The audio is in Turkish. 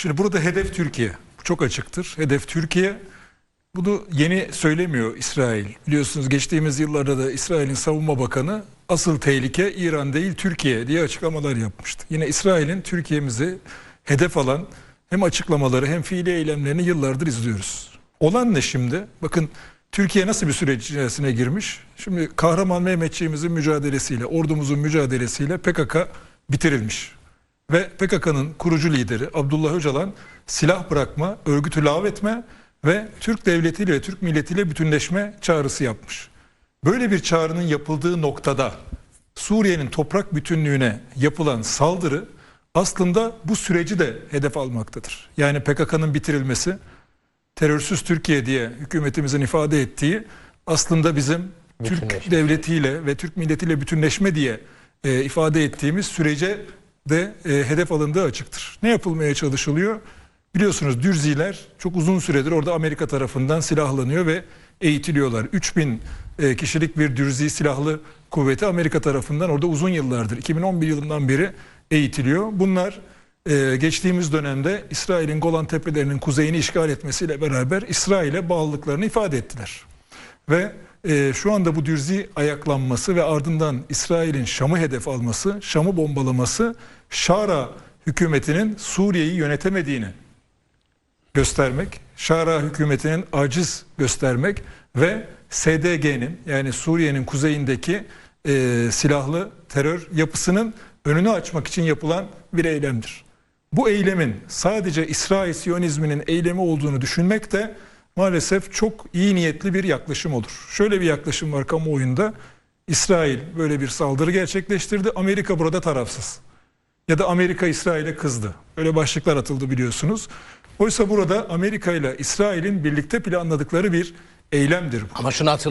Şimdi burada hedef Türkiye. Bu çok açıktır. Hedef Türkiye. Bunu yeni söylemiyor İsrail. Biliyorsunuz geçtiğimiz yıllarda da İsrail'in savunma bakanı asıl tehlike İran değil Türkiye diye açıklamalar yapmıştı. Yine İsrail'in Türkiye'mizi hedef alan hem açıklamaları hem fiili eylemlerini yıllardır izliyoruz. Olan ne şimdi? Bakın Türkiye nasıl bir süreç içerisine girmiş? Şimdi kahraman Mehmetçiğimizin mücadelesiyle, ordumuzun mücadelesiyle PKK bitirilmiş. Ve PKK'nın kurucu lideri Abdullah Öcalan silah bırakma, örgütü lağvetme ve Türk devletiyle ve Türk milletiyle bütünleşme çağrısı yapmış. Böyle bir çağrının yapıldığı noktada Suriye'nin toprak bütünlüğüne yapılan saldırı aslında bu süreci de hedef almaktadır. Yani PKK'nın bitirilmesi, terörsüz Türkiye diye hükümetimizin ifade ettiği aslında bizim Türk devletiyle ve Türk milletiyle bütünleşme diye e, ifade ettiğimiz sürece de e, hedef alındığı açıktır. Ne yapılmaya çalışılıyor? Biliyorsunuz Dürziler çok uzun süredir orada Amerika tarafından silahlanıyor ve eğitiliyorlar. 3000 e, kişilik bir Dürzi silahlı kuvveti Amerika tarafından orada uzun yıllardır 2011 yılından beri eğitiliyor. Bunlar e, geçtiğimiz dönemde İsrail'in Golan Tepelerinin kuzeyini işgal etmesiyle beraber İsrail'e bağlılıklarını ifade ettiler. Ve e, şu anda bu dürzi ayaklanması ve ardından İsrail'in Şam'ı hedef alması, Şam'ı bombalaması Şara hükümetinin Suriye'yi yönetemediğini göstermek, Şara hükümetinin aciz göstermek ve SDG'nin yani Suriye'nin kuzeyindeki e, silahlı terör yapısının önünü açmak için yapılan bir eylemdir. Bu eylemin sadece İsrail Siyonizminin eylemi olduğunu düşünmek de maalesef çok iyi niyetli bir yaklaşım olur. Şöyle bir yaklaşım var kamuoyunda. İsrail böyle bir saldırı gerçekleştirdi. Amerika burada tarafsız. Ya da Amerika İsrail'e kızdı. Öyle başlıklar atıldı biliyorsunuz. Oysa burada Amerika ile İsrail'in birlikte planladıkları bir eylemdir. bu. Ama şunu hatırlayın.